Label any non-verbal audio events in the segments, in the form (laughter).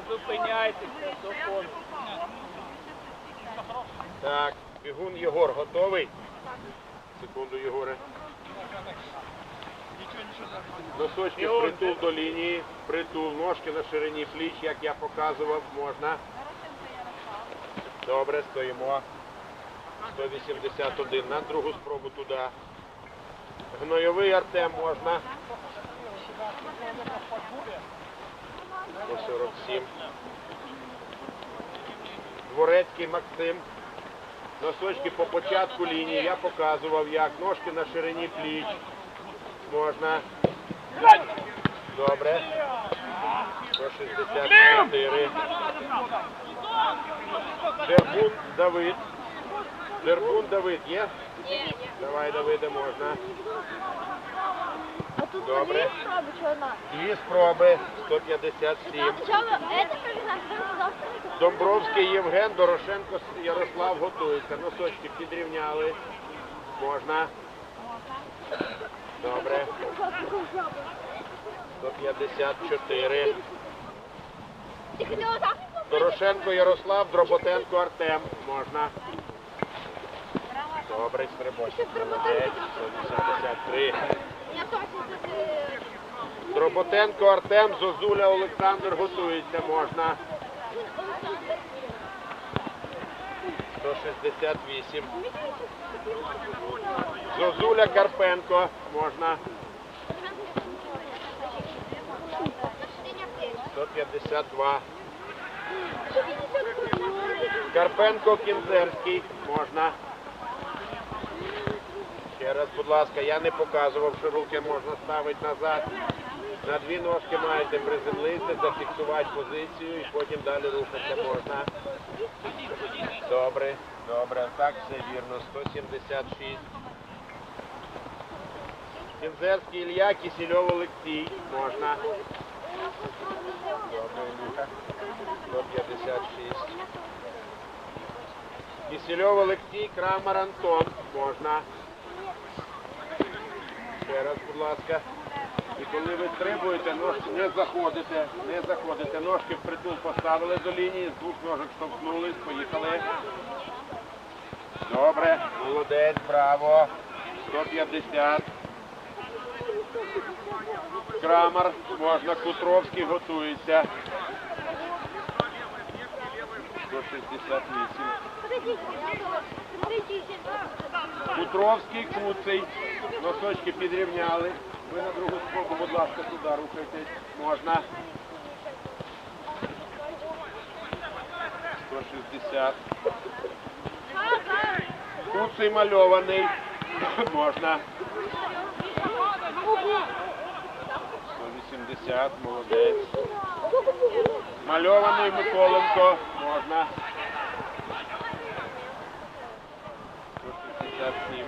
Не зупиняйтеся, до конкурсу. Так, бігун Єгор готовий? Секунду, Єгоре. Носочки притул до лінії, притул, ножки на ширині пліч, як я показував, можна. Добре, стоїмо. 181 на другу спробу туди. Гнойовий Артем можна. 147. Дворецький Максим. Носочки по початку лінії. Я показував як. Ножки на ширині пліч. Можна. Добре. 164. Дербун Давид. Дербун Давид є? Давай, Давиде, можна А тут Добре. две спроби, что одна. Дві спроби. 157. Сначала это пробежать, потом завтра это. Домбровський Євген, Дорошенко Ярослав готується. Носочки підрівняли. Можна. Добре. 154. Ты хотела так? Дорошенко Ярослав, Дроботенко Артем. Можна. Добре, стрибочок. Молодець. 183. Дроботенко Артем, Зозуля Олександр готується. Можна. 168. Зозуля Карпенко. Можна. 152. Карпенко Кінзерський. Можна. Ще раз, будь ласка, я не показував, що руки можна ставити назад. На дві ножки маєте приземлитися, зафіксувати позицію і потім далі рухатися можна. Добре, добре, так все вірно. 176. Кінзерський Ілля, Кісільов Олексій. Можна. Добре, Ілюха. 156. Кісільов Олексій, Крамар Антон. Можна. Ще раз, будь ласка. І коли ви стрибуєте, ножки не заходите, не заходите. Ножки в притул поставили до лінії, з двох ножок штовхнулись, поїхали. Добре, молодець, браво. 150. Крамар, можна, Кутровський готується. 168. Кутровський, Куций. Носочки підрівняли. Ви на другу спробу, будь ласка, туди рухайтесь. Можна. 160. Куций мальований. (coughs) Можна. 180. Молодець. Мальований Миколенко. Можна. 167.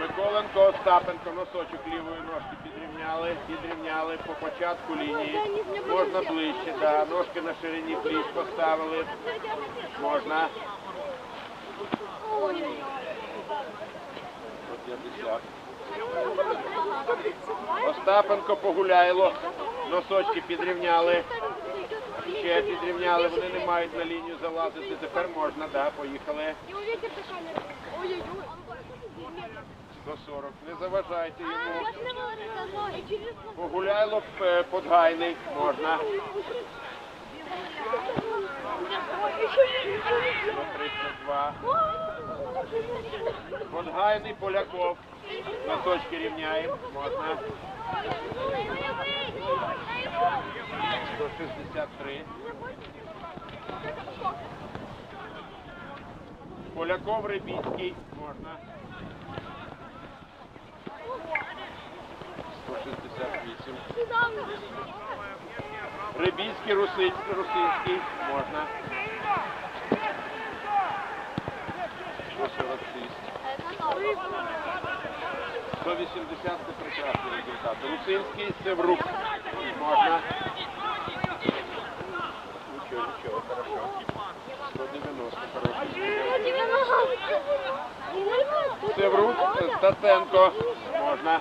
Миколенко, Остапенко, носочок лівої ножки підрівняли, підрівняли по початку лінії. Можна ближче, да. ножки на ширині пліч поставили. Можна. 150. Остапенко Погуляйло. Носочки підрівняли. Ще підрівняли, вони не мають на лінію залазити. Тепер можна, да, поїхали. Его ветер. Ой-ой-ой. 140. Не заважайте йому. Погуляйло е, Подгайний. Можна. 132. Подгайний Поляков. Носочки рівняємо. Можна. 163. Поляков Рибінський. Можна. 168. Рибінський Русинський, Русинський. Можна. 146. 180 це прекрасний результат. Русинський Севрук. Можна. Нічого, нічого, хорошо. 190, хороший. Севрук, Стаценко. Можна.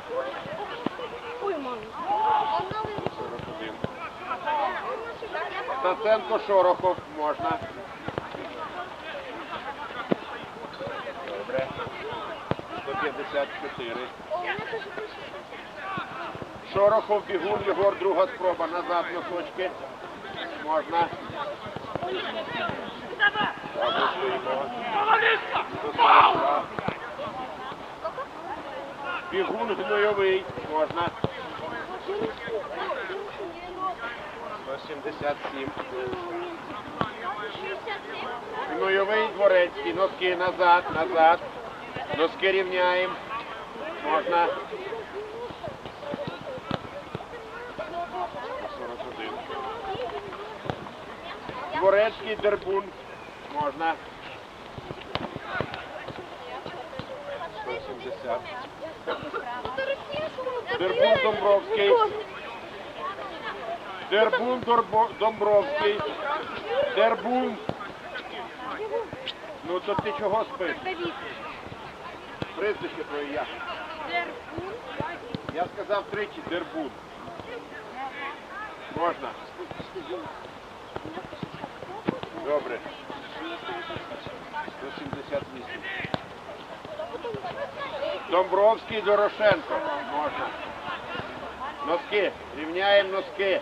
Ой, мам. 41. Стаценко Шорохов можна. 154. О, у мене теж пише. Шорохов, Бігун, Єгор, друга спроба. Назад носочки. Можна. Добре, стоїмо. 142. Бігун гнойовий. Можна. 177. Гнойовий дворецький. Носки назад, назад. Носки рівняємо. Можна. 41. Дворецький дербун. Можна. 170. Дербун Домбровський. Дербун Домбровський. Дербун. Ну то ти чого спиш? Прізвище твоє я. Я сказав тричі дербун. Можна. Добре. 178. Домбровський Дорошенко. Можна. Носки. Рівняємо носки.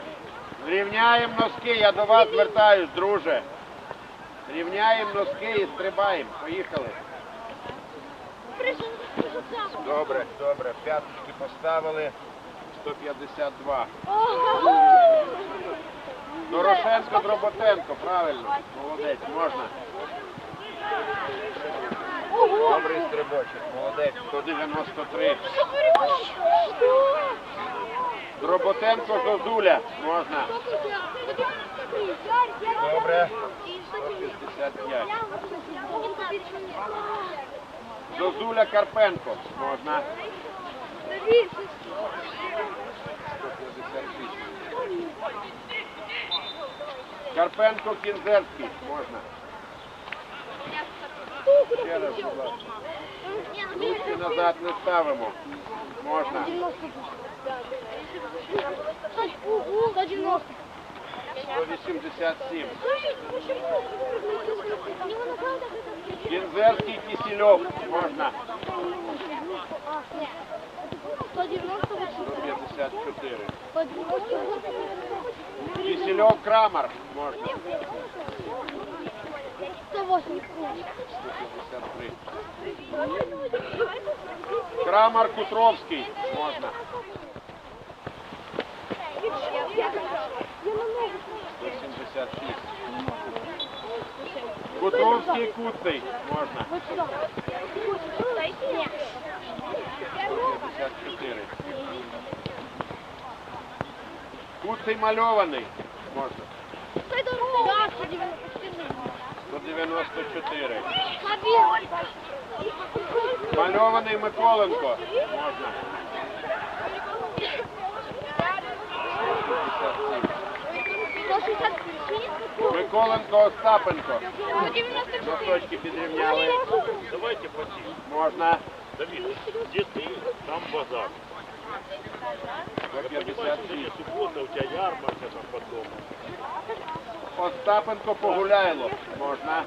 Рівняємо носки. Я до вас звертаюсь, друже. Рівняємо носки і стрибаємо. Поїхали. Добре, добре. П'яточки поставили. 152. Дорошенко, Дроботенко, правильно. Молодець, можна. Добрий стрибочок, молодець. 193. Дроботенко, Зозуля, можна. Добре. 165. Зозуля Карпенко, можна. Карпенко, Кінзерський, можна. Ще раз, будь ласка. Ручки назад не ставимо. Можна. 190. 187. Слушай, почему? Его направо Кінзерський, Кисельов, можна. 190. 154. 190. Кисельов, Крамар, можна. 180. 153. Крамар, Кутровський, можна. 176. Кутровський, Куций, можна. 154. Куций мальований, можна. 194. Мальований Миколенко, можна. 157. Миколенко Остапенко. Носочки підрівняли. Давайте потім. Можна. Давид, где ты, там базар. Понимаешь, 156. сегодня суббота, у тебя ярмарка там потом. Остапенко Погуляйло. Можна.